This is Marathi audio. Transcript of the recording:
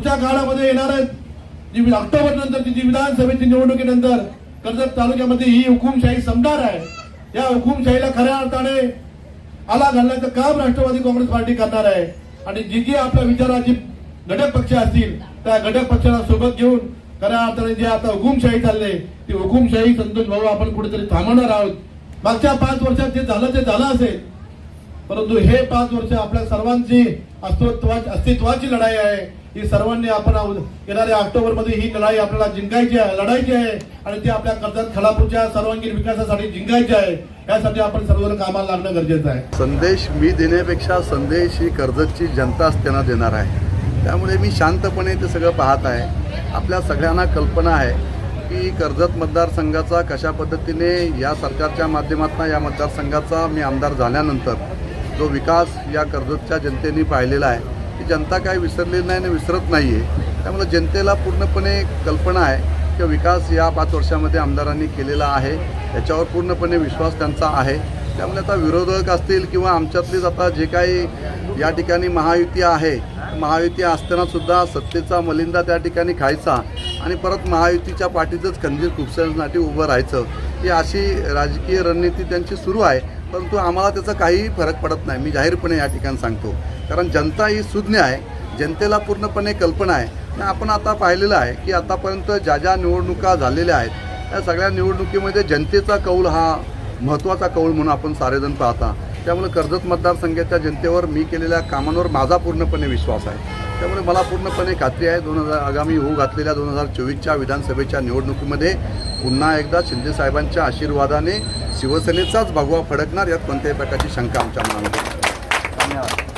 पुढच्या काळामध्ये येणार आहेत जी ऑक्टोबर नंतरची जी विधानसभेची निवडणुकीनंतर कर्जत तालुक्यामध्ये ही हुकुमशाही संपणार आहे. या हुकुमशाहीला खऱ्या अर्थाने आला घालण्याचं काम राष्ट्रवादी काँग्रेस पार्टी करणार आहे. आणि जी जी आपल्या विचाराची घटक पक्ष असतील त्या घटक पक्षाला सोबत घेऊन खऱ्या अर्थाने जे आता हुकुमशाही चालले ती हुकुमशाही संतोष भाऊ आपण कुठेतरी थांबवणार आहोत. मागच्या पाच वर्षात जे झालं ते झालं असेल. परंतु हे पाच वर्ष आपल्या सर्वांची अस्तित्वाची लढाई आहे. ही सर्वांनी आपण आव- येणाऱ्या ऑक्टोबरमध्ये ही लढाई आपल्याला जिंकायची आहे लढायची आहे आणि ती आपल्या कर्जत खलापूरच्या सर्वांगीण विकासासाठी जिंकायची आहे यासाठी आपण सर्वजण कामाला लागणं गरजेचं आहे. संदेश मी देण्यापेक्षा संदेश ही कर्जतची जनताच त्यांना देणार आहे. त्यामुळे मी शांतपणे ते सगळं पाहत आहे. आपल्या सगळ्यांना कल्पना आहे की कर्जत मतदारसंघाचा कशा पद्धतीने या सरकारच्या माध्यमातून या मतदारसंघाचा मी आमदार झाल्यानंतर जो विकास या कर्जतच्या जनतेने पाहिलेला आहे की जनता काय विसरलेली नाही आणि विसरत नाही आहे त्यामुळे जनतेला पूर्णपणे कल्पना आहे की विकास या पाच वर्षामध्ये आमदारांनी केलेला आहे. याच्यावर पूर्णपणे विश्वास त्यांचा आहे. त्यामुळे आता विरोधक असतील किंवा आमच्यातलीच आता जे काही या ठिकाणी महायुती आहे महायुती असतानासुद्धा सत्तेचा मलिंदा त्या ठिकाणी खायचा आणि परत महायुतीच्या पाठीतच खंजीर खुपसण्यासाठी उभं राहायचं. ही अशी राजकीय रणनीती त्यांची सुरू आहे. परंतु आम्हाला त्याचा काहीही फरक पडत नाही. मी जाहीरपणे या ठिकाणी सांगतो. कारण जनता ही सुज्ञ आहे. जनतेला पूर्णपणे कल्पना आहे. आणि आपण आता पाहिलेलं आहे की आतापर्यंत ज्या ज्या निवडणुका झालेल्या आहेत त्या सगळ्या निवडणुकीमध्ये जनतेचा कौल हा महत्त्वाचा कौल म्हणून आपण सारेजण पाहता. त्यामुळे कर्जत मतदारसंघाच्या जनतेवर मी केलेल्या कामांवर माझा पूर्णपणे विश्वास आहे. त्यामुळे मला पूर्णपणे खात्री आहे दोन हजार आगामी होऊ घातलेल्या दोन हजार चोवीसच्या विधानसभेच्या निवडणुकीमध्ये पुन्हा एकदा शिंदेसाहेबांच्या आशीर्वादाने शिवसेनेचाच भगवा फडकणार यात कोणत्याही प्रकारची शंका आमच्या मनामध्ये धन्यवाद.